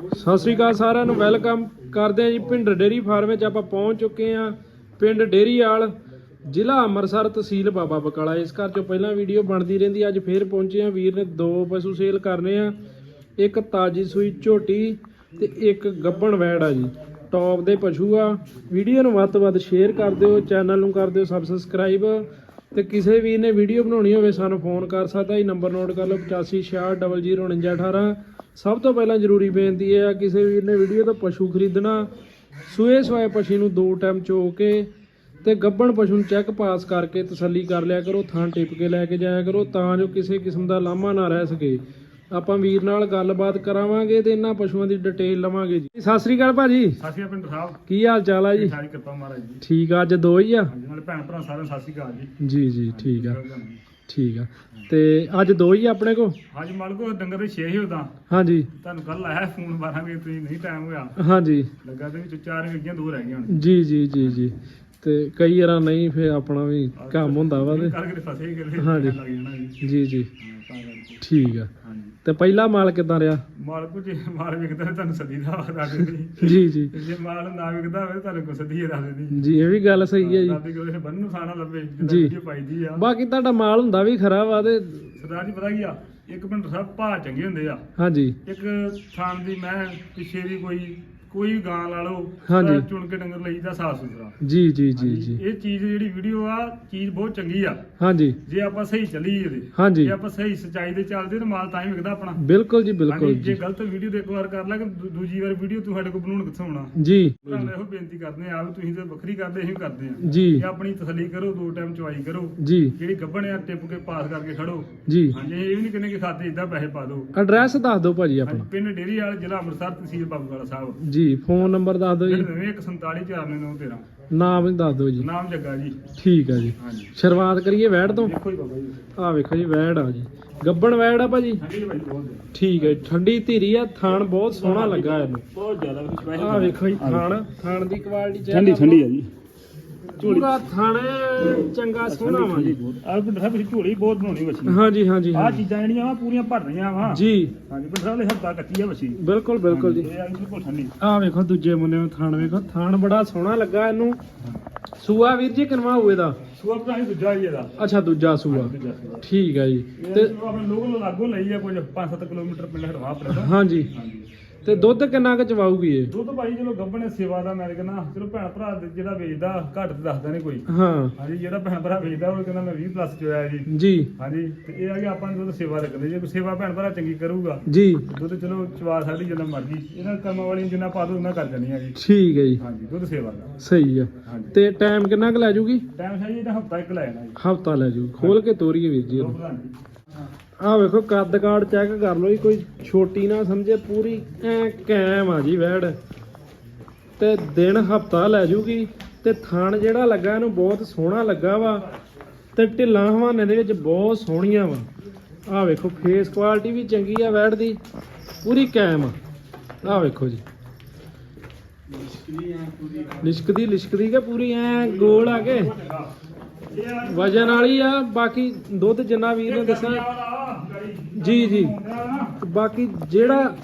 ਸਤਿ ਸ੍ਰੀ ਅਕਾਲ ਸਾਰਿਆਂ ਨੂੰ, ਵੈਲਕਮ ਕਰਦੇ ਆ ਜੀ ਪਿੰਡ ਡੇਰੀ ਫਾਰਮ ਵਿੱਚ। ਆਪਾਂ ਪਹੁੰਚ ਚੁੱਕੇ ਆ ਪਿੰਡ ਡੇਰੀਵਾਲ ਜ਼ਿਲ੍ਹਾ ਅੰਮ੍ਰਿਤਸਰ ਤਹਿਸੀਲ ਬਾਬਾ ਬਕਾਲਾ। ਇਸ ਘਰ ਚੋਂ ਪਹਿਲਾਂ ਵੀਡੀਓ ਬਣਦੀ ਰਹਿੰਦੀ, ਅੱਜ ਫੇਰ ਪਹੁੰਚੇ ਆ ਵੀਰ ਨੇ ਦੋ ਪਸ਼ੂ ਸੇਲ ਕਰਨੇ ਆ, ਇੱਕ ਤਾਜੀ ਸੂਈ ਝੋਟੀ ਤੇ ਇੱਕ ਗੱਬਣ ਵੈੜ ਆ ਜੀ। ਟੌਪ ਦੇ ਪਸ਼ੂ ਆ। ਵੀਡੀਓ ਨੂੰ ਵੱਧ ਤੋਂ ਵੱਧ ਸ਼ੇਅਰ ਕਰ ਦਿਓ ਚੈਨਲ ਨੂੰ ਕਰ ਦਿਓ ਸਬਸਕ੍ਰਾਈਬ ਤੇ ਕਿਸੇ ਵੀਰ ਨੇ ਵੀਡੀਓ ਬਣਾਉਣੀ ਹੋਵੇ, ਸਾਨੂੰ ਫੋਨ ਕਰ ਸਕਦਾ। ਇਹ ਨੰਬਰ ਨੋਟ ਕਰ ਲਓ 8566004918 ਸਭ ਤੋਂ ਪਹਿਲਾਂ ਜ਼ਰੂਰੀ ਬੇਨਤੀ ਇਹ ਆ ਕਿਸੇ ਵੀਰ ਨੇ ਵੀਡੀਓ ਤੋਂ ਪਸ਼ੂ ਖਰੀਦਣਾ ਸੂਏ ਸਵਾਏ ਪਸ਼ੂ ਨੂੰ ਦੋ ਟਾਈਮ ਚੋ ਕੇ ਤੇ ਗੱਬਣ ਪਸ਼ੂ ਨੂੰ ਚੈੱਕ ਪਾਸ ਕਰਕੇ ਤਸੱਲੀ ਕਰ ਲਿਆ ਕਰੋ ਥਾਂ ਟਿਪ ਕੇ ਲੈ ਕੇ ਜਾਇਆ ਕਰੋ ਤਾਂ ਜੋ ਕਿਸੇ ਕਿਸਮ ਦਾ ਲਾਮਾ ਨਾ ਰਹਿ ਸਕੇ। ਆਪਾਂ ਵੀਰ ਨਾਲ ਗੱਲਬਾਤ ਕਰਾਵਾਂਗੇ ਤੇ ਇਹਨਾਂ ਪਸ਼ੂਆਂ ਦੀ ਡਿਟੇਲ ਲਵਾਂਗੇ ਜੀ। ਸਤਿ ਸ੍ਰੀ ਅਕਾਲ ਭਾਜੀ। ਸਤਿ ਸ਼੍ਰੀ ਅਕਾਲ ਪਿੰਡ ਸਾਹਿਬ। ਕੀ ਹਾਲ ਚਾਲ ਆ ਜੀ? ਸਾਰੀ ਕਿਰਪਾ ਮਹਾਰਾਜ ਜੀ। ਠੀਕ ਆ ਅੱਜ ਦੋ ਹੀ ਆ? ਹਾਂਜੀ ਨਾਲੇ ਭੈਣ ਭਰਾ ਸਾਰਿਆਂ ਸਤਿ ਸ਼੍ਰੀ ਅਕਾਲ ਜੀ। ਜੀ ਜੀ ਠੀਕ ਆ। ਠੀਕ ਆ। ਤੇ ਅੱਜ ਦੋ ਹੀ ਆ ਆਪਣੇ ਕੋ ਹਾਂਜੀ ਮਾਲਕੋ ਡੰਗਰ ਦੇ 6 ਹੀ ਉਦਾਂ। ਹਾਂਜੀ। ਤੁਹਾਨੂੰ ਕੱਲ ਆਇਆ ਫੋਨ 12 ਵਜੇ ਤੁਸੀਂ ਨਹੀਂ ਟਾਈਮ ਹੋਇਆ। ਹਾਂਜੀ। ਲੱਗਾ ਤੇ ਵਿੱਚ ਚਾਰ ਵਿਗੀਆਂ ਦੋ ਰਹਿ ਗਈਆਂ ਹੁਣ। ਜੀ ਜੀ ਜੀ ਜੀ। ਤੇ ਕਈ ਵਾਰਾਂ ਨਹੀਂ ਫੇ ਆਪਣਾ ਵੀ ਕੰਮ ਹੁੰਦਾ ਵਾ ਤੇ ਕਰਕੇ ਤੇ ਫਸੇ ਹੀ ਗਏ ਹਾਂਜੀ। ਜੀ। ਜੀ ਠੀਕ ਆ। ਤੇ ਪਹਿਲਾ ਮਾਲ ਕਿਦਾਂ ਰਿਹਾ? ਮਾਲਕੋ ਜੇ ਮਾਲ ਵਿਕਦਾ ਤੁਹਾਨੂੰ ਸਦੀ ਦਾ ਦੱਸ ਦਿੰਦੀ। ਜੀ ਜੀ। ਜੇ ਮਾਲ ਨਾ ਵਿਕਦਾ ਹੋਵੇ ਤੁਹਾਨੂੰ ਕੋ ਸਦੀ ਦੱਸ ਦਿੰਦੀ। ਜੀ ਇਹ ਵੀ ਗੱਲ ਸਹੀ ਹੈ ਜੀ। ਦਾਦੀ ਕੋਲ ਬੰਨ ਨੂੰ ਸਾਣਾ ਲੱਭੇ ਜੀ। ਪਾਈਦੀ ਆ। ਬਾਕੀ ਤੁਹਾਡਾ ਮਾਲ ਹੁੰਦਾ ਵੀ ਖਰਾ ਵਾ ਤੇ ਸਰਦਾਰ ਜੀ ਪਤਾ ਕੀ ਆ? ਇੱਕ ਪਿੰਡ ਸਭ ਭਾਅ ਚੰਗੇ ਹੁੰਦੇ ਆ। ਹਾਂਜੀ। ਇੱਕ ਥਾਂ ਦੀ ਮੈਂ ਪਿੱਛੇ ਦੀ ਕੋਈ ਕੋਈ ਵੀ ਗਾਂ ਲਾ ਲਓ ਹਾਂਜੀ। ਚੁਣ ਕੇ ਡੰਗਰ ਲਈਦਾ ਸਾਫ਼ ਸੁਥਰਾ। ਜੀ ਜੀ ਜੀ ਜੀ। ਇਹ ਚੀਜ਼ ਜਿਹੜੀ ਵੀਡੀਓ ਆ ਚੀਜ਼ ਬਹੁਤ ਚੰਗੀ ਆ। ਹਾਂਜੀ। ਜੇ ਆਪਾਂ ਸਹੀ ਚੱਲੀਏ ਇਹਦੇ ਹਾਂਜੀ। ਜੇ ਆਪਾਂ ਸਹੀ ਸਚਾਈ ਦੇ ਚੱਲਦੇ ਤਾਂ ਮਾਲ ਤਾਂ ਹੀ ਵਿਕਦਾ ਆਪਣਾ। ਬਿਲਕੁਲ ਜੀ ਬਿਲਕੁਲ ਹਾਂਜੀ, ਜੇ ਜੀ। ਗਲਤ ਵੀਡੀਓ ਦੇ ਇੱਕ ਵਾਰ ਕਰ ਲਾ ਕਿ ਦੂ- ਦੂਜੀ ਵਾਰ ਵੀਡੀਓ ਤੁਹਾਡੇ ਕੋਲ ਬਣਾਉਣ ਕਿੱਥੋਂ ਆਉਣਾ? ਜੀ। ਤੁਹਾਨੂੰ ਇਹੋ ਬੇਨਤੀ ਕਰਦੇ ਆ ਵੀ ਤੁਸੀਂ ਤੇ ਵੱਖਰੀ ਕਰਦੇ ਅਸੀਂ ਵੀ ਕਰਦੇ ਆ ਜੀ। ਕਿ ਆਪਣੀ ਤਸੱਲੀ ਕਰੋ ਦੋ ਟਾਈਮ ਚਵਾਈ ਕਰੋ। ਜੀ। ਜਿਹੜੀ ਗੱਭਣ ਆ ਟਿਪ ਕੇ ਪਾਸ ਕਰਕੇ ਖੜੋ। ਜੀ। ਹਾਂਜੀ ਇਹ ਵੀ ਨਹੀਂ ਕਹਿੰਦੇ ਕਿ ਖਾਤੇ ਇਦਾਂ ਪੈਸੇ ਪਾ ਦਿਓ। ਐਡਰੈਸ ਦੱਸ ਦਿਓ ਭਾਜੀ ਹਾਂਜੀ ਆਪਣਾ ਪਿੰਡ ਡੇਰੀ ਵਾਲਾ ਜ਼ਿਲ੍ਹਾ ਅੰਮ੍ਰਿਤਸਰ ਤਹਿਸੀਲ ਬਾਬੂਵਾਲਾ ਸਾਹਿਬ। ਜੀ। ਫੋਨ ਨੰਬਰ ਦੱਸ ਦਿਓ ਜੀ। 91474913 ਨਾਮ ਵੀ ਦੱਸ ਦਿਓ ਜੀ। ਨਾਮ ਜੱਗਾ ਜੀ। ਠੀਕ ਆ ਜੀ। ਹਾਂਜੀ। ਸ਼ੁਰੂਆਤ ਕਰੀਏ ਵੈੜ ਤੋਂ? ਦੇਖੋ ਹੀ ਬਾਬਾ ਜੀ। ਆ ਵੇਖੋ ਜੀ ਵੈੜ ਆ ਜੀ। ਗੱਬਣ ਵੈੜ ਆ ਭਾਜੀ? ਠੰਡੀ ਭਾਈ ਬਹੁਤ। ਠੀਕ ਹੈ ਠੰਡੀ ਧੀਰੀ ਆ ਥਾਣ ਬਹੁਤ ਸੋਹਣਾ ਲੱਗਾ ਇਹਨੂੰ। ਬਹੁਤ ਜ਼ਿਆਦਾ ਸਪੈਸ਼ਲ ਆ ਵੇਖੋ ਜੀ ਥਾਣ ਥਾਣ ਦੀ ਕੁਆਲਿਟੀ ਠੰਡੀ ਠੰਡੀ ਹੈ ਜੀ। ਪੂਰਾ ਥਾਣ ਚੰਗਾ ਸੋਹਣਾ ਵਾ। ਜੀ ਆਹ ਪਿੰਡ ਸਾਹਿਬ ਵਿੱਚ ਝੋਲੀ ਬਹੁਤ ਬਣਾਉਣੀ ਵਸੀ। ਹਾਂਜੀ ਹਾਂਜੀ ਆਹ। ਚੀਜ਼ਾਂ ਜਿਹੜੀਆਂ ਵਾ ਪੂਰੀਆਂ ਭਰ ਰਹੀਆਂ ਵਾ। ਜੀ। ਹਾਂਜੀ ਪਿੰਡ ਸਾਹਿਬ ਦੇ ਹੱਥਾਂ ਕੱਚੀ ਆ ਵਸੀ। ਬਿਲਕੁਲ ਬਿਲਕੁਲ ਜੀ। ਇਹ ਆ ਬਿਲਕੁਲ ਠੰਡੀ। ਆ ਵੇਖੋ ਦੂਜੇ ਮੁੰਨੇ ਨੂੰ ਥਾਣ ਵੇਖੋ। ਥਾਣ ਬੜਾ ਸੋਹਣਾ ਲੱਗਾ ਇਹਨੂੰ। ਸੂਆ ਵੀਰ ਜੀ ਕਿਨਵਾ ਹੋਏ ਦਾ ਸੂਆ ਭਰਾ ਹੀ ਦੂਜਾ ਹੀ ਇਹਦਾ। ਅੱਛਾ ਦੂਜਾ ਸੂਆ। ਠੀਕ ਹੈ ਜੀ। ਤੇ ਤੇ ਆਪਣੇ ਲੋਕ ਲਾਗੋਂ ਲਈ ਆ ਕੁਝ 5-7 ਕਿਲੋਮੀਟਰ ਪਿੰਡ ਹੜਵਾ ਆਪਣੇ ਤੋਂ ਹਾਂਜੀ। ਹਾਂਜੀ। ਤੇ ਦੁੱਧ ਕਿੰਨਾ ਕੁ ਚਵਾਊਗੀ ਇਹ? ਦੁੱਧ ਭਾਈ ਚਲੋ ਗੱਭਣੇ ਸੇਵਾ ਦਾ ਮੈਂ ਕਹਿੰਦਾ ਚਲੋ ਭੈਣ ਭਰਾ ਦੇ ਜਿਹੜਾ ਵੇਚਦਾ ਘੱਟ ਤੇ ਦੱਸਦਾ ਨਹੀਂ ਕੋਈ। ਹਾਂ। ਹਾਂਜੀ ਜਿਹੜਾ ਭੈਣ ਭਰਾ ਵੇਚਦਾ ਉਹ ਕਹਿੰਦਾ ਮੈਂ 20 ਪਲੱਸ ਚ ਹੋਇਆ ਜੀ। ਜੀ। ਹਾਂਜੀ ਤੇ ਇਹ ਆ ਕਿ ਆਪਾਂ ਨੂੰ ਦੁੱਧ ਸੇਵਾ ਰੱਖਦੇ ਜੇ ਕੋਈ ਸੇਵਾ ਭੈਣ ਭਰਾ ਚੰਗੀ ਕਰੂਗਾ ਜੀ। ਦੁੱਧ ਚਲੋ ਚਵਾ ਸਾਡੀ ਜਿੰਨਾ ਮਰਜ਼ੀ। ਇਹਨਾਂ ਕਰਮਾਂ ਵਾਲੀ ਜਿੰਨਾ ਪਾ ਦੋ ਉਹਨਾਂ ਕਰ ਜਾਣੀ ਆ ਜੀ। ਠੀਕ ਹੈ ਜੀ। ਹਾਂਜੀ ਦੁੱਧ ਸੇਵਾ ਦਾ। ਸਹੀ ਆ ਹਾਂਜੀ। ਤੇ ਟਾਈਮ ਕਿੰਨਾ ਕੁ ਲੈ ਜੂਗੀ? ਟਾਈਮ ਹੈ ਜੀ ਇਹਦਾ ਹਫਤਾ ਇੱਕ ਲੈ ਜਾਣਾ ਜੀ। ਹਫਤਾ ਲੈ ਜੂ ਖੋਲ ਕੇ ਤੋਰੀਏ ਵੀਰ ਜੀ ਇਹਨੂੰ। ਪ੍ਰਧਾਨ ਆਹ ਵੇਖੋ, ਕੱਦ ਕਾਰਡ ਚੈੱਕ ਕਰ ਲਓ ਜੀ, ਕੋਈ ਛੋਟੀ ਨਾ ਸਮਝੇ, ਪੂਰੀ ਐ ਕੈਮ ਆ ਜੀ ਵੈੜ। ਤੇ ਦਿਨ ਹਫਤਾ ਲੈ ਜੂਗੀ, ਤੇ ਥਣ ਜਿਹੜਾ ਲੱਗਾ ਇਹਨੂੰ ਬਹੁਤ ਸੋਹਣਾ ਲੱਗਾ ਵਾ, ਤੇ ਢਿੱਲਾਂ ਹਵਾਨੇ ਦੇ ਵਿੱਚ ਬਹੁਤ ਸੋਹਣੀਆਂ ਵਾ। ਆਹ ਵੇਖੋ ਫੇਸ ਕੁਆਲਿਟੀ ਵੀ ਚੰਗੀ ਆ ਵੈੜ ਦੀ, ਪੂਰੀ ਕੈਮ ਆ। ਆ ਵੇਖੋ ਜੀ। ਲਿਸ਼ਕਦੀ ਲਿਸ਼ਕਦੀ ਕੇ ਪੂਰੀ ਐ ਗੋਲ ਆ ਕੇ? ਵਜਨ ਵਾਲੀ ਆ, ਬਾਕੀ ਦੁੱਧ ਜਿੰਨਾ ਵੀਰ ਨੇ ਦੱਸਿਆ ਜੀ ਜੀ। ਬਾਕੀ ਜਿਹੜਾ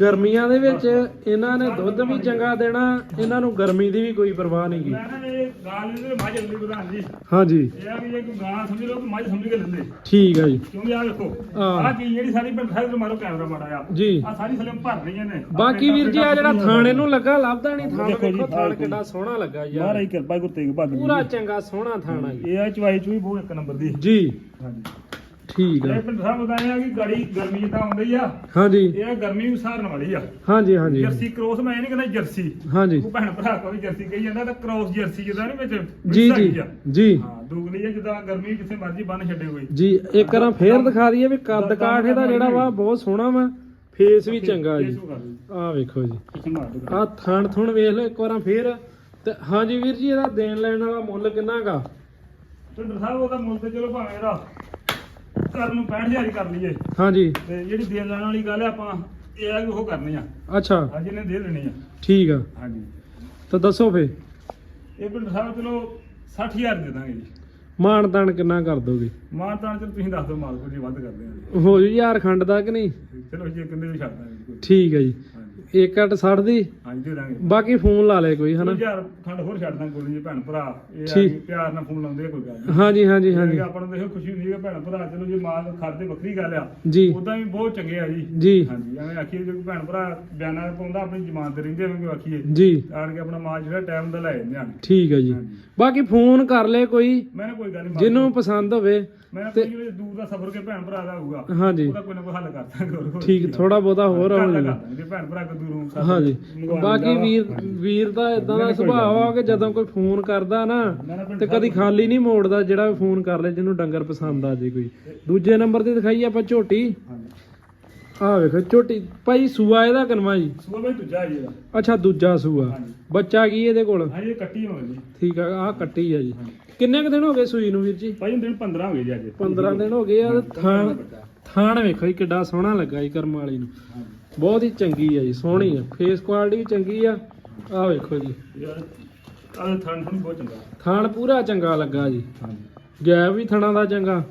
ਗਰਮੀਆਂ ਦੇ ਵਿੱਚ ਇਹਨਾਂ ਨੇ ਦੁੱਧ ਵੀ ਚੰਗਾ ਦੇਣਾ ਇਹਨਾਂ ਨੂੰ ਗਰਮੀ ਦੀ ਵੀ ਕੋਈ ਪਰਵਾਹ ਨਹੀਂ ਗੀ। ਹਾਂਜੀ। ਇਹ ਆ ਵੀ ਜੇ ਕੋਈ ਗਾਂ ਸਮਝ ਲਓ ਕਿ ਮੱਝ ਸਮਝ ਕੇ ਲੈਂਦੇ ਠੀਕ ਆ ਜੀ। ਕਿਉਂਕਿ ਆ ਵੇਖੋ। ਆ। ਚੀਜ਼ ਜਿਹੜੀ ਸਾਰੀ ਪਿੰਡ ਸਾਰੇ ਮਾਰੋ ਕੈਮਰਾ ਮਾੜਾ ਆ ਜੀ। ਆ ਸਾਰੀ ਫਿਲਮ ਭਰ ਰਹੀਆਂ ਨੇ। ਬਾਕੀ ਵੀਰ ਜੀ ਆ ਜਿਹੜਾ ਥਾਣੇ ਨੂੰ ਲੱਗਾ ਲੱਭਦਾ ਨਹੀਂ ਥਾਣ ਵੇਖੋ ਥਾਣ ਕਿੰਨਾ ਸੋਹਣਾ ਲੱਗਾ ਯਾਰ। ਮਹਾਰਾਜ ਕਿਰਪਾ ਗੁਰ ਤੇਗ ਬਹਾਦਰ ਪੂਰਾ ਚੰਗਾ ਸੋਹਣਾ ਥਾਣਾ ਜੀ। ਇਹ ਆ ਚਵਾਈ ਚੂਈ ਬਹੁਤ ਇੱਕ ਨੰਬਰ ਦੀ। ਜੀ। ਹਾਂਜੀ। ਠੀਕ ਆ। ਇਹ ਪਿੰਡ ਸਾਹਿਬ ਬਤਾਇਆ ਕਿ ਗਾੜੀ ਗਰਮੀ ਜਿੱਦਾਂ ਆਉਂਦੀ ਆ ਹਾਂਜੀ। ਇਹ ਗਰਮੀ ਉਸਾਰਨ ਵਾਲੀ ਆ। ਹਾਂਜੀ ਹਾਂਜੀ। ਜਰਸੀ ਕ੍ਰੋਸ ਮੈਂ ਇਹ ਨਹੀਂ ਕਹਿੰਦਾ ਜਰਸੀ। ਹਾਂਜੀ। ਉਹ ਭੈਣ ਭਰਾ ਕੋਈ ਜਰਸੀ ਕਹੀ ਜਾਂਦਾ ਤਾਂ ਕ੍ਰੋਸ ਜਰਸੀ ਜਿਹਦਾ ਨਹੀਂ ਵਿੱਚ ਜੀ ਜੀ ਹੈਗੀ ਆ। ਜੀ। ਹਾਂ ਦੂਗਲੀ ਆ ਜਿੱਦਾਂ ਗਰਮੀ ਜਿੱਥੇ ਮਰਜ਼ੀ ਬੰਨ ਛੱਡੇ ਕੋਈ। ਜੀ ਇੱਕ ਵਾਰ ਫੇਰ ਦਿਖਾ ਦਈਏ ਵੀ ਕੱਦ ਕਾਠ ਇਹਦਾ ਜਿਹੜਾ ਵਾ ਬਹੁਤ ਸੋਹਣਾ ਵਾ ਫੇਸ ਵੀ ਚੰਗਾ ਜੀ। ਆਹ ਵੇਖੋ ਜੀ। ਆਹ ਥਣ ਥੁਣ ਵੇਖ ਲਓ ਇੱਕ ਵਾਰਾਂ ਫੇਰ। ਤੇ ਹਾਂਜੀ ਵੀਰ ਜੀ ਇਹਦਾ ਦੇਣ ਲੈਣ ਵਾਲਾ ਮੁੱਲ ਕਿੰਨਾਗਾ ਪਿੰਡ ਸਾਹਿਬ ਉਹਦਾ ਮੁੱਲ ਤੇ ਚਲੋ ਭਾਵੇਂ ਇਹਦਾ ਕਰਨ ਨੂੰ 65000 ਹੀ ਕਰ ਲਈਏ। ਹਾਂਜੀ। ਤੇ ਜਿਹੜੀ ਦੇਣ ਲੈਣ ਵਾਲੀ ਗੱਲ ਹੈ ਆਪਾਂ ਇਹ ਆ ਕਿ ਉਹ ਕਰਨੀ ਆ। ਅੱਛਾ। ਅੱਜ ਇਹਨੇ ਦੇ ਦੇਣੀ ਆ। ਠੀਕ ਆ। ਹਾਂਜੀ। ਤਾਂ ਦੱਸੋ ਫੇ। ਇਹ ਪਿੰਡ ਸਾਹਿਬ ਚਲੋ 60000 ਦੇ ਦਾਂਗੇ ਜੀ। ਮਾਣ ਤਾਣ ਕਿੰਨਾ ਕਰ ਦੋਗੇ? ਮਾਨ ਤਾਂ ਚਲ ਤੁਸੀਂ ਦੱਸ ਦਿਓ ਮਾਲਕੋ ਜੀ ਵੱਧ ਕਰਦੇ ਆ। ਹੋ ਜੂ ਯਾਰ ਖੰਡ ਦਾ ਕਿ ਨਹੀਂ? ਚਲੋ ਜੀ ਕਹਿੰਦੇ ਵੀ ਛੱਡ ਦਾਂਗੇ। ਠੀਕ ਹੈ ਜੀ। 1 ਅੱਟ 60 ਦੀ। ਹਾਂਜੀ ਦੇ ਦਾਂਗੇ। ਬਾਕੀ ਫੋਨ ਲਾ ਲੈ ਕੋਈ ਹਨਾ? ਖੰਡ ਹੋਰ ਛੱਡ ਦਾਂ ਕੋਈ ਜੀ ਭੈਣ ਭਰਾ। ਇਹ ਆ ਠੀਕ। ਕਿ ਪਿਆਰ ਨਾਲ ਫੋਨ ਲਾਉਂਦੇ ਆ, ਕੋਈ ਗੱਲ ਨਹੀਂ ਹਾਂਜੀ ਹਾਂਜੀ ਹਾਂਜੀ। ਹਾਂਜੀ ਆਪਾਂ ਨੂੰ ਦੇਖੋ ਖੁਸ਼ੀ ਹੁੰਦੀ ਹੈ ਭੈਣ ਭਰਾ ਚਲੋ ਜੇ ਮਾਲ ਖੜਦੇ ਵੱਖਰੀ ਗੱਲ ਆ ਜੀ। ਉਦਾਂ ਵੀ ਬਹੁਤ ਚੰਗੇ ਆ ਜੀ। ਜੀ। ਹਾਂਜੀ ਐਵੇਂ ਆਖੀਏ ਜੇ ਕੋਈ ਭੈਣ ਭਰਾ ਬਿਆਨਾਂ ਪਾਉਂਦਾ ਆਪਣੀ ਜ਼ਮਾਨ ਤੇ ਰਹਿੰਦੇ ਐਵੇਂ ਕਿਉਂ ਆਖੀਏ। ਜੀ। ਆਣ ਕੇ ਆਪਣਾ ਮਾਲ ਜਿਹੜਾ ਟਾਈਮ ਦਾ ਲੈ ਜਾਂਦੇ ਹਨ ਠੀਕ ਹੈ ਜੀ। ਬਾਕੀ ਫੋਨ ਕਰ ਲੈ ਕੋਈ ਮੈਂ ਨਾ ਕੋਈ ਗੱਲ ਨਹੀਂ ਜਿਹਨੂੰ ਪਸੰਦ ਹੋਵੇ ਮੈਂ ਕੋਈ ਦੂਰ ਦਾ ਸਫ਼ਰ ਕੇ ਭੈਣ ਭਰਾ ਦਾ ਹੋਊਗਾ ਹਾਂਜੀ। ਉਹਦਾ ਕੋਈ ਨਾ ਕੋਈ ਹੱਲ ਕਰ ਦਾਂਗੇ ਹੋਰ ਕੋਈ ਠੀਕ ਥੋੜਾ ਬਹੁਤਾ ਹੋਰ ਹੋ ਜਾਊਗਾ ਜੇ ਭੈਣ ਭਰਾ ਦੂਰੋਂ ਹਾਂਜੀ। ਬਾਕੀ। ਵੀਰ ਵੀਰ ਦਾ ਇਦਾਂ ਦਾ ਸੁਭਾਅ ਆ ਕਿ ਜਦੋਂ ਕੋਈ ਫੋਨ ਕਰਦਾ ਨਾ ਤੇ ਕਦੀ ਖਾਲੀ ਨਹੀਂ ਮੋੜਦਾ ਜਿਹੜਾ ਫੋਨ ਕਰ ਲੈ ਜਿਹਨੂੰ ਡੰਗਰ ਪਸੰਦ ਆ ਜੇ ਕੋਈ। ਦੂਜੇ ਨੰਬਰ ਤੇ ਦਿਖਾਈ ਆਪਾਂ ਝੋਟੀ। ਆਹ ਵੇਖੋ ਝੋਟੀ। ਭਾਈ ਸੂਆ ਇਹਦਾ ਕਨਵਾ ਜੀ? ਸੂਆ ਬਈ ਦੂਜਾ ਜੀ ਇਹਦਾ। ਅੱਛਾ ਦੂਜਾ ਸੂਆ। ਬੱਚਾ ਕੀ ਇਹਦੇ ਕੋਲ? ਹਾਂਜੀ ਇਹ ਕੱਟੀ ਹੋਣੀ ਜੀ। ਠੀਕ ਆ ਆਹ ਕੱਟੀ ਆ ਜੀ। ਕਿੰਨੇ ਕੁ ਦਿਨ ਹੋ ਗਏ ਸੂਈ ਨੂੰ ਵੀਰ ਜੀ? ਭਾਈ ਦਿਨ 15 ਹੋ ਗਏ ਜੀ ਅੱਜ। 15 ਦਿਨ ਹੋ ਗਏ ਆ ਤੇ ਥਾਣ ਵੇਖੋ ਜੀ ਕਿੱਡਾ ਸੋਹਣਾ ਲੱਗਾ ਜੀ ਕਰਮ ਵਾਲੀ ਨੂੰ। ਬਹੁਤ ਹੀ ਚੰਗੀ ਆ ਜੀ ਸੋਹਣੀ ਆ। ਫੇਸ ਕੁਆਲਿਟੀ ਵੀ ਚੰਗੀ ਆ। ਆਹ ਵੇਖੋ ਜੀ। ਯਾਰ ਆਹ ਥਣ ਥਣ ਬਹੁਤ ਚੰਗਾ। ਥਾਣ ਪੂਰਾ ਚੰਗਾ ਲੱਗਾ ਜੀ। ਗੈਪ ਵੀ ਥਣਾ ਦਾ ਚੰਗਾ।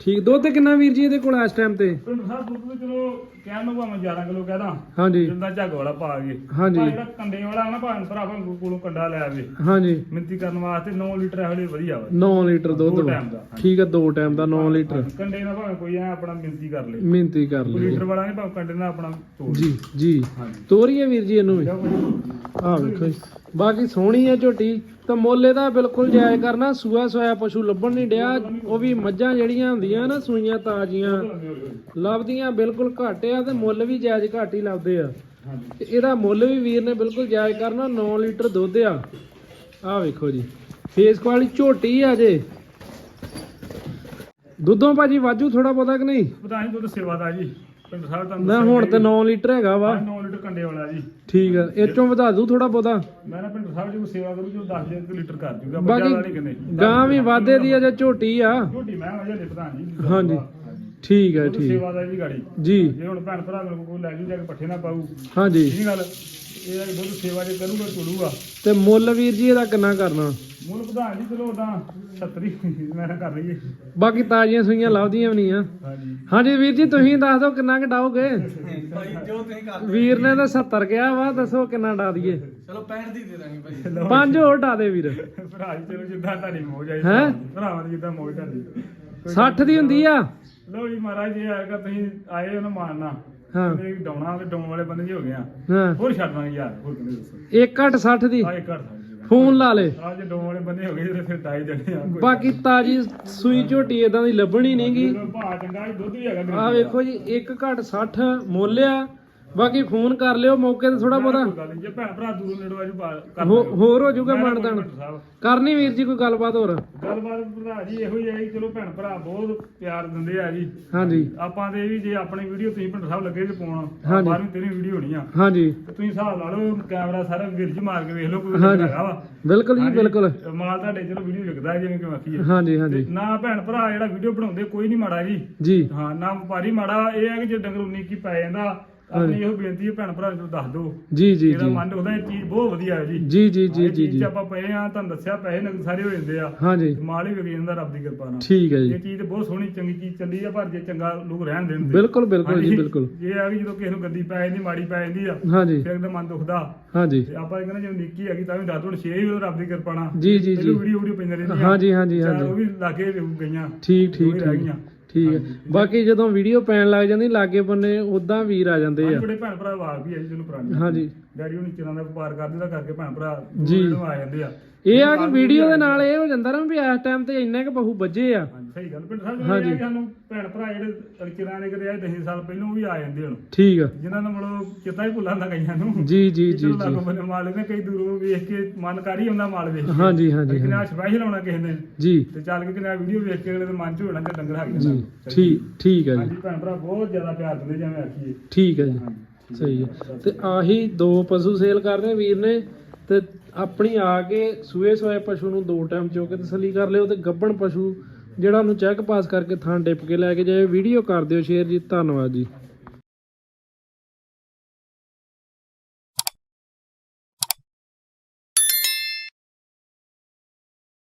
ਠੀਕ ਦੁੱਧ ਕਿੰਨਾ ਵੀਰ ਜੀ ਇਹਦੇ ਕੋਲ ਇਸ ਟਾਈਮ ਤੇ? ਪਿੰਡ ਸਾਹਿਬ ਦੁੱਧ ਚਲੋ ਕਹਿਣ ਨੂੰ ਭਾਵੇਂ 11 ਕਿਲੋ ਕਹਦਾ ਹਾਂਜੀ। ਜਿੰਦਾ ਝੱਗ ਵਾਲਾ ਪਾ ਗਏ ਹਾਂਜੀ। ਜਿਹੜਾ ਕੰਡੇ ਵਾਲਾ ਨਾ ਭਾਵੇਂ ਭਰਾਵਾਂ ਕੋਲੋਂ ਕੰਡਾ ਲੈ ਆਵੇ। ਹਾਂਜੀ। ਮਿੰਤੀ ਕਰਨ ਵਾਸਤੇ 9 ਲੀਟਰ ਇਹੋ ਜਿਹੇ ਵਧੀਆ ਵਾ। 9 ਲੀਟਰ ਦੁੱਧ ਦੋ ਵਾ। ਟਾਈਮ ਦਾ ਠੀਕ ਆ ਦੋ ਟਾਈਮ ਦਾ 9 ਲੀਟਰ। ਕੰਡੇ ਨਾਲ ਭਾਵੇਂ ਕੋਈ ਐ ਆਪਣਾ ਮਿੰਤੀ ਕਰ ਲੇ। ਮਿਹਨਤੀ ਕਰ ਕੋਈ ਲਈ ਲੀਟਰ ਵਾਲਾ ਨਹੀਂ ਭਾਵੇਂ ਕੰਡੇ ਨਾਲ ਆਪਣਾ ਤੋੜ ਜੀ ਜੀ। ਹਾਂਜੀ। ਤੋਰੀਏ ਵੀਰ ਜੀ ਇਹਨੂੰ ਵੀ। ਵੇਖੋ ਬਾਕੀ ਸੋਹਣੀ ਆ ਝੋਟੀ। ਤਾਂ ਮੁੱਲ ਇਹਦਾ ਬਿਲਕੁਲ ਜਾਇਜ਼ ਕਰਨਾ। ਸੂਆ ਸੋਇਆ ਪਸ਼ੂ ਲੱਭਣ ਨਹੀਂ ਡਿਆ। ਉਹ ਵੀ ਮੱਝਾਂ ਜਿਹੜੀਆਂ ਹੁੰਦੀਆਂ ਨਾ ਸੂਈਆਂ ਤਾਜ਼ੀਆਂ। ਲੱਭਦੀਆਂ ਬਿਲਕੁਲ ਘੱਟ ਆ। ਤੇ ਮੁੱਲ ਵੀ ਜਾਇਜ਼ ਘੱਟ ਹੀ ਲੱਭਦੇ ਆ। ਤੇ ਇਹਦਾ ਮੁੱਲ ਵੀ ਵੀਰ ਨੇ ਬਿਲਕੁਲ ਜਾਇਜ਼ ਕਰਨਾ 9 ਲੀਟਰ ਦੁੱਧ ਆ। ਆਹ ਵੇਖੋ ਜੀ ਫੇਸ ਕੁਆਲਿਟੀ ਝੋਟੀ ਆ ਜੇ। ਦੁੱਧੋਂ ਭਾਜੀ ਵਾਜੂ ਥੋੜਾ ਬਹੁਤਾ ਕਿ ਨਹੀਂ? ਪਤਾ ਨਹੀਂ ਦੁੱਧ ਸੇਵਾ ਦਾ ਜੀ। ਪਿੰਡ ਸਾਹਿਬ ਤੁਹਾਨੂੰ ਨਾ ਹੁਣ ਤੇ 9 ਲੀਟਰ ਹੈਗਾ ਵਾ। 9 ਲੀਟਰ ਕੰਡੇ ਵਾਲਾ ਜੀ। ਠੀਕ ਆ ਇਹ ਚੋਂ ਵਧਾ ਦੂ ਥੋੜਾ ਬਹੁਤਾ। ਮੈਂ ਨਾ ਪਿੰਡ ਸਾਹਿਬ ਜੀ ਕੋਈ ਸੇਵਾ ਕਰੂ ਜੋ 10 ਲੀਟਰ ਲੀਟਰ ਕਰ ਜੂਗਾ ਬਾਕੀ ਗਾਂ ਵੀ ਵਾਧੇ ਦੀ ਆ ਜੇ ਝੋਟੀ ਆ? ਝੋਟੀ ਮੈਂ ਵਜਾ ਦੇ ਪ੍ਰਧਾਨ ਜੀ ਹਾਂਜੀ। ਠੀਕ ਹੈ ਠੀਕ। ਸੇਵਾ ਦਾ ਜੀ ਗਾੜੀ। ਜੀ। ਜੇ ਹੁਣ ਭੈਣ ਭਰਾ ਮੇਰੇ ਕੋਲ ਲੈ ਜੂ ਜਾ ਕੇ ਪੱਠੇ ਨਾ ਪਾਊ ਹਾਂਜੀ। ਇਹ ਗੱਲ ਇਹ ਆ ਕਿ ਦੁੱਧ ਸੇਵਾ ਜੇ ਕਰੂਗਾ ਚੁੜੂਗਾ ਤੇ ਮੁੱਲ ਵੀਰ ਜੀ ਇਹਦਾ ਕਿੰਨਾ ਕਰਨਾ? ਮੂਲ ਪ੍ਰਧਾਨ ਜੀ ਚਲੋ ਉਦਾਂ 70 ਮੈਂ ਨਾ ਕਰ ਲਈਏ। ਬਾਕੀ ਤਾਜ਼ੀਆਂ ਸੂਈਆਂ ਲੱਭਦੀਆਂ ਵੀ ਨਹੀਂ ਆ। ਹਾਂਜੀ। ਹਾਂਜੀ ਵੀਰ ਜੀ ਤੁਸੀਂ ਦੱਸ ਦਿਓ ਕਿੰਨਾ ਘਟਾਓਗੇ ਭਾਈ ਜੋ ਤੁਸੀਂ ਕਰ ਵੀਰ ਨੇ ਤਾਂ 70 ਕਿਹਾ ਵਾ ਦੱਸੋ ਕਿੰਨਾ ਡਾ ਦਈਏ? ਚਲੋ 65 ਦੀ ਦੇ ਦਾਂਗੇ ਭਾਈ। ਪੰਜ ਹੋਰ ਡਾ ਦੇ ਵੀਰ। ਭਰਾ ਜੀ ਚਲੋ ਜਿੱਦਾਂ ਤੁਹਾਡੀ ਮੌਜ ਆਈ ਹੈਂ? ਭਰਾਵਾਂ ਦੀ ਜਿੱਦਾਂ ਮੌਜ ਤੁਹਾਡੀ। 60 ਦੀ ਹੁੰਦੀ ਆ? ਲੋ ਜੀ ਮਹਾਰਾਜ ਜੀ ਆਏਗਾ ਤੁਸੀਂ ਆਏ ਉਹਨੂੰ ਮਾਰਨਾ। ਹਾਂ। ਤੇ ਡਾਉਣਾ ਤੇ ਡਾਉਣ ਵਾਲੇ ਬੰਦੇ ਜੀ ਹੋ ਗਏ ਆ। ਹਾਂ। ਹੋਰ ਛੱਡ ਦਾਂਗੇ ਯਾਰ ਹੋਰ ਕਿੰਨੇ ਦੱਸੋ? 1 ਘੱਟ 60 ਦੀ। ਆ ਇੱਕ ਸਾਡੀ ਫੋਨ ਲਾ ਲੇ। ਆ ਜੇ ਡਾਉਣ ਵਾਲੇ ਬੰਦੇ ਹੋ ਗਏ ਤੇ ਫਿਰ ਟਾਈ ਦੇਣੇ ਆ। ਕੋਈ ਬਾਕੀ ਤਾਜੀ ਸੂਈ ਝੋਟੀ ਇਦਾਂ ਦੀ ਲੱਭਣੀ ਨਹੀਂਗੀ ਭਾ ਚੰਗਾ ਜੀ ਦੁੱਧ ਵੀ ਹੈਗਾ ਆ ਵੇਖੋ ਜੀ 1 ਘੱਟ 60 ਮੁੱਲ ਆ। ਬਾਕੀ ਫੋਨ ਕਰ ਲਿਓ ਮੌਕੇ ਤੇ ਥੋੜਾ ਬਹੁਤਾ। ਕੋਈ ਗੱਲ ਨੀ, ਜੇ ਭੈਣ ਭਰਾ ਦੂਰੋਂ ਨੇੜੋਂ ਆਜੂ ਕਰ ਹੋ- ਲਿਓ। ਹੋਰ ਹੋ ਜਾਊਗਾ ਮੈਂ ਸਾਹਿਬ। ਕਰਨੀ ਵੀਰ ਜੀ ਕੋਈ ਗੱਲਬਾਤ ਹੋਰ? ਗੱਲਬਾਤ ਭਰਾ ਜੀ ਇਹੋ ਹੀ ਹੈ ਜੀ, ਚਲੋ ਭੈਣ ਭਰਾ ਬਹੁਤ ਪਿਆਰ ਦਿੰਦੇ ਆ ਜੀ। ਹਾਂਜੀ। ਆਪਾਂ ਤੇ ਵੀ ਜੇ ਆਪਣੀ ਵੀਡੀਓ ਤੁਸੀਂ ਭੈਣ ਸਾਹਿਬ ਲੱਗੇ ਤੇ ਪਾਉਣ ਹਾਂਜੀ। ਬਾਹਰਵੀਂ ਤੇਰੀ ਵੀਡੀਓ ਹੋਣੀ ਆ। ਹਾਂਜੀ। ਤੇ ਤੁਸੀਂ ਹਿਸਾਬ ਲਾ ਲਓ ਕੈਮਰਾ ਸਾਰਾ ਵੀਰ ਜੀ ਮਾਰ ਕੇ ਵੇਖ ਲਓ ਕੋਈ ਹਾਂਜੀ। ਹੈਗਾ ਵਾ। ਬਿਲਕੁਲ ਜੀ ਹਾਂਜੀ, ਬਿਲਕੁਲ। ਮਾਲ ਤੁਹਾਡੇ ਚਲੋ ਵੀਡੀਓ ਵਿਕਦਾ ਹੈ ਜਿਵੇਂ ਕਿ ਆਖੀਏ ਹਾਂਜੀ ਹਾਂਜੀ। ਤੇ ਨਾ ਭੈਣ ਭਰਾ ਜਿਹੜਾ ਵੀਡੀਓ ਬਣਾਉਂਦੇ ਕੋਈ ਨਹੀਂ ਮਾੜਾ ਜੀ। ਜੀ। ਹਾਂ ਨਾ ਵਪਾਰੀ ਮਾੜਾ ਇਹ ਹੈ ਕਿ ਜੇ ਡੰਗਰ ਉਨੀ ਕੀ ਪੈ ਜਾਂਦਾ ਆਪਣੀ ਇਹੋ ਬੇਨਤੀ ਹੈ ਭੈਣ ਭਰਾ ਨੂੰ ਦੱਸ ਦਿਓ। ਜੀ ਜੀ ਜੀ। ਮਨ ਉਹਦਾ ਇਹ ਚੀਜ਼ ਬਹੁਤ ਵਧੀਆ ਹੈ ਜੀ। ਜੀ ਜੀ ਜੀ ਇਹ ਜੀ ਚੀਜ਼ ਜੀ। ਆਪਾਂ ਪਏ ਆ ਤੁਹਾਨੂੰ ਦੱਸਿਆ ਪੈਸੇ ਨਗ ਸਾਰੇ ਹੋ ਜਾਂਦੇ ਆ। ਹਾਂਜੀ। ਤੇ ਮਾਲ ਹੀ ਵਿਕ ਜਾਂਦਾ ਰੱਬ ਦੀ ਕਿਰਪਾ ਨਾਲ। ਠੀਕ ਹੈ ਇਹ ਜੀ ਚੀਜ਼ ਤੇ ਬਹੁਤ ਸੋਹਣੀ ਚੰਗੀ ਚੀਜ਼ ਚੱਲੀ ਆ ਪਰ ਜੇ ਚੰਗਾ ਲੋਕ ਰਹਿਣ ਦੇਣ ਬਿਲਕੁਲ ਬਿਲਕੁਲ ਜੀ ਬਿਲਕੁਲ। ਇਹ ਆ ਕਿ ਜਦੋਂ ਕਿਸੇ ਨੂੰ ਗੰਦੀ ਪੈ ਜਾਂਦੀ ਮਾੜੀ ਪੈ ਜਾਂਦੀ ਆ ਹਾਂਜੀ। ਫਿਰ ਤਾਂ ਮਨ ਦੁਖਦਾ। ਹਾਂਜੀ। ਤੇ ਆਪਾਂ ਇਹ ਕਹਿੰਦੇ ਜੇ ਨਿੱਕੀ ਹੈਗੀ ਤਾਂ ਵੀ ਦੱਸ ਦੋ ਛੇ ਵੀ ਰੱਬ ਦੀ ਕਿਰਪਾ ਨਾਲ। ਜੀ ਜੀ ਜੀ। ਵੀਡੀਓ ਵੀਡੀਓ ਪੈਂਦੇ ਰਹਿੰਦੀਆਂ। ਹਾਂਜੀ ਹਾਂਜੀ ਚਾਰ ਹਾਂਜੀ ਉਹ ਵੀ ਲਾਗੇ ਗਈਆਂ। ਠੀਕ ਠੀਕ ਹੀ ਠੀਕ। ਠੀਕ ਹੈ। ਬਾਕੀ ਜਦੋਂ ਵੀਡੀਓ ਪੈਣ ਲੱਗ ਜਾਂਦੀ ਲਾਗੇ ਬੰਨੇ ਉਦਾਂ ਵੀਰ ਆ ਜਾਂਦੇ ਆ। ਬੜੇ ਭੈਣ ਭਰਾ ਵਾਰ ਵੀ ਆ ਜੀ ਜਿਹਨੂੰ ਪੁਰਾਣੀ ਹਾਂਜੀ। ਡੈਡੀ ਉਹ ਨੀਚੇ ਦਾ ਵਪਾਰ ਕਰਦੇ ਦਾ ਕਰਕੇ ਭੈਣ ਭਰਾ ਜੀ। ਦੂਰੋਂ ਆ ਜਾਂਦੇ ਆ। ਇਹ ਆ ਕਿ ਵੀਡੀਓ ਦੇ ਨਾਲ ਇਹ ਹੋ ਜਾਂਦਾ ਨਾ ਵੀ ਇਸ ਟਾਈਮ ਤੇ ਇੰਨੇ ਕ ਬਹੂ ਵੱਜੇ ਆ। ਹਾਂਜੀ ਸਹੀ ਗੱਲ। ਪਿੰਡ ਸਾਹਿਬ ਹਾਂਜੀ। ਜਿਹੜੇ ਸਾਨੂੰ ਭੈਣ ਭਰਾ ਜਿਹੜੇ ਚਿਰਾਂ ਦੇ ਕਦੇ ਆਏ 10 ਸਾਲ ਪਹਿਲਾਂ ਉਹ ਵੀ ਆ ਜਾਂਦੇ ਹੁਣ। ਠੀਕ ਆ। ਜਿਨ੍ਹਾਂ ਨੂੰ ਮਤਲਬ ਚੇਤਾ ਹੀ ਭੁੱਲਾਂ ਦਾ ਕਈਆਂ ਨੂੰ। ਜੀ ਜੀ ਜੀ ਚਲੋ ਜੀ। ਲਾਗੋਂ ਬੰਨੇ ਮਾਲ ਨੇ ਕਈ ਦੂਰੋਂ ਵੇਖ ਕੇ ਮਨ ਕਰ ਹੀ ਆਉਂਦਾ ਮਾਲ ਵੇਖ ਕੇ। ਹਾਂਜੀ ਹਾਂਜੀ ਕਿਨੇ ਹਾਂਜੀ। ਸਪੈਸ਼ਲ ਕਿਸੇ ਨੇ। ਜੀ। ਤੇ ਚੱਲ ਕੇ ਕਿਨੇ ਵੀਡੀਓ ਵੇਖ ਕੇ ਅਗਲੇ ਦੇ ਮਨ ਚ ਹੋਣਾ ਤੇ ਡੰਗਰ ਹੱਕ ਜੀ ਜਾਂਦਾ ਠੀਕ ਠੀਕ ਹੈ ਜੀ। ਹਾਂਜੀ ਭੈਣ ਭਰਾ ਬਹੁਤ ਜ਼ਿਆਦਾ ਪਿਆਰ ਦਿੰਦੇ ਜਿਵੇਂ ਆਖੀਏ। ਠੀਕ ਹੈ ਜੀ। ਹਾਂਜੀ। ਸਹੀ ਹੈ। ਤੇ ਆਹੀ ਦੋ ਪਸ਼ੂ ਸੇਲ ਕਰਦੇ ਵੀਰ ਨੇ ਤੇ ਆਪਣੀ ਆ ਕੇ ਸੂਏ ਸੋਏ ਪਸ਼ੂ ਨੂੰ ਦੋ ਟਾਈਮ ਚੋ ਕੇ ਤਸੱਲੀ ਕਰ ਲਿਓ ਤੇ ਗੱਬਣ ਪਸ਼ੂ ਜਿਹੜਾ ਉਹਨੂੰ ਚੈੱਕ ਪਾਸ ਕਰਕੇ ਥਾਂ ਡਿੱਪ ਕੇ ਲੈ ਕੇ ਜਾਏ ਵੀਡੀਓ ਕਰ ਦਿਓ ਸ਼ੇਅਰ ਜੀ। ਧੰਨਵਾਦ ਜੀ।